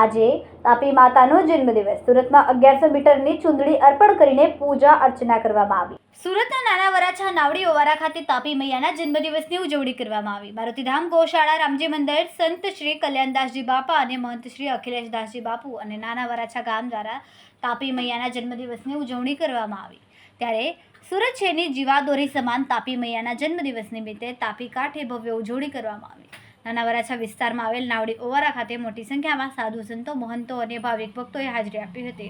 આજે તાપી માતાનો જન્મદિવસ. સુરતમાં અગિયારસો મીટરની ચુંદડી અર્પણ કરીને પૂજા અર્ચના કરવામાં આવી. સુરતના નાના વરાછા નાવડી ઓવારા ખાતે તાપી મૈયાના જન્મદિવસની ઉજવણી કરવામાં આવી. મારુતિધામ ગૌશાળા, રામજી મંદિર, સંત શ્રી કલ્યાણદાસજી બાપા અને મહંત શ્રી અખિલેશદાસજી બાપુ અને નાના વરાછા ગામ દ્વારા તાપી મૈયાના જન્મદિવસની ઉજવણી કરવામાં આવી. ત્યારે સુરત શહેરની જીવાદોરી સમાન તાપી મૈયાના જન્મદિવસ નિમિત્તે તાપી કાંઠે ભવ્ય ઉજવણી કરવામાં આવી. નાના વરાછા વિસ્તારમાં આવેલ નાવડી ઓવારા ખાતે મોટી સંખ્યામાં સાધુ સંતો, મહંતો અને ભાવિક ભક્તોએ હાજરી આપી હતી.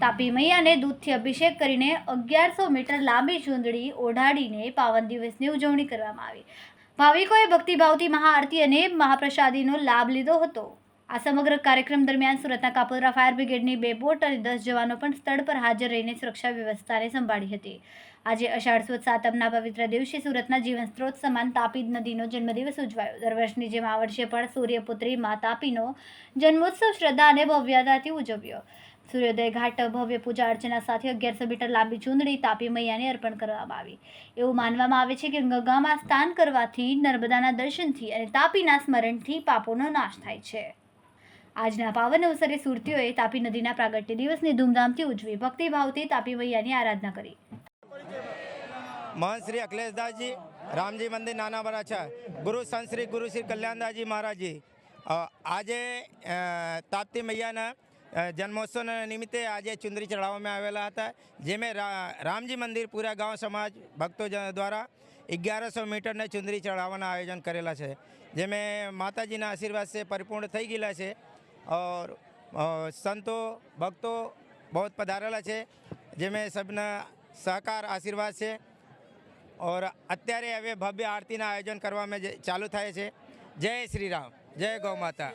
તાપી મૈયાને દૂધથી અભિષેક કરીને અગિયારસો મીટર લાંબી ચૂંદડી ઓઢાડીને પાવન દિવસની ઉજવણી કરવામાં આવી. ભાવિકોએ ભક્તિભાવથી મહાઆરતી અને મહાપ્રસાદીનો લાભ લીધો હતો. આ સમગ્ર કાર્યક્રમ દરમિયાન સુરતના કાપોદરા ફાયર બ્રિગેડની બે બોટ અને દસ જવાનો પણ સ્થળ પર હાજર રહીને સુરક્ષા વ્યવસ્થાને સંભાળી હતી. આજે અષાઢ સુદ સાતમના પવિત્ર દિવસે સુરતના જીવન સ્ત્રોત સમાન તાપી નદીનો જન્મદિવસ ઉજવાયો. દર વર્ષની જેમ આ વર્ષે પણ સૂર્યપુત્રી મા તાપીનો જન્મોત્સવ શ્રદ્ધા અને ભવ્યતાથી ઉજવ્યો. સૂર્યોદય ઘાટ ભવ્ય પૂજા અર્ચના સાથે અગિયારસો મીટર લાંબી ચૂંદડી તાપી મૈયાને અર્પણ કરવામાં આવી. એવું માનવામાં આવે છે કે ગંગામાં સ્નાન કરવાથી નર્મદાના દર્શનથી અને તાપીના સ્મરણથી પાપોનો નાશ થાય છે. આજના પાવન અવસરે સુરતીઓએ તાપી નદીના પ્રાગટ્ય દિવસની ધૂમધામથી ઉજવી. ભક્તિભાવથી તાપી મૈયાની આરાધના કરી. મહંત શ્રી અખિલેશદાસજી, રામજી મંદિર નાના વરાછા ગુરુ સંત શ્રી ગુરુ શ્રી કલ્યાણદાસજી મહારાજજી. આજે તાપ્તી મૈયાના જન્મોત્સવ નિમિત્તે આજે ચુંદરી ચઢાવવામાં આવેલા હતા, જેમાં રામજી મંદિર પૂરા ગાંવ સમાજ ભક્તો દ્વારા અગિયારસો મીટરને ચુંદરી ચઢાવવાના આયોજન કરેલા છે. જેમાં માતાજીના આશીર્વાદ છે, પરિપૂર્ણ થઈ ગયેલા છે. ઓર સંતો ભક્તો બહુ પધારેલા છે જેમાં સબના સહકાર આશીર્વાદ છે ઓર અત્યારે હવે ભવ્ય આરતીના આયોજન કરવામાં ચાલુ થાય છે જય શ્રી રામ જય ગૌ માતા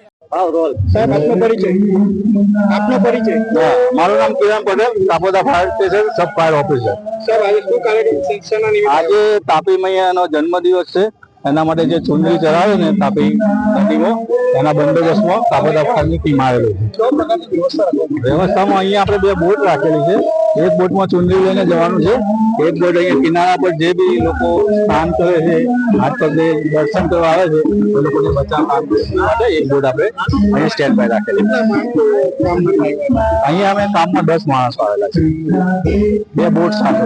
મારું નામ Kiran Patel Kapoda fire station sub fire officer આજે તાપી મૈયાનો જન્મદિવસ છે. એના માટે જે ચૂંટણી ચલાવે ને તાપી નદીમાં એના બંદોબસ્તમાં કાપોદા ફાયરની ટીમ આવેલી છે. વ્યવસ્થામાં અહીંયા આપણે બે બોટ રાખેલી છે. એક બોટમાં ચૂંટણી લઈને જવાનું છે. એક બોટ અહીંયા કિનારા પર જે બી લોકો સ્નાન કરે છે, હાથ પગે દર્શન કરવા આવે છે, એ લોકોને બચાવ કામ માટે એક બોટ આપણે અહીંયા સ્ટેન્ડ બાય રાખેલી. અહીંયા અમે કામમાં દસ માણસો આવેલા છે. બે બોટ સાથે.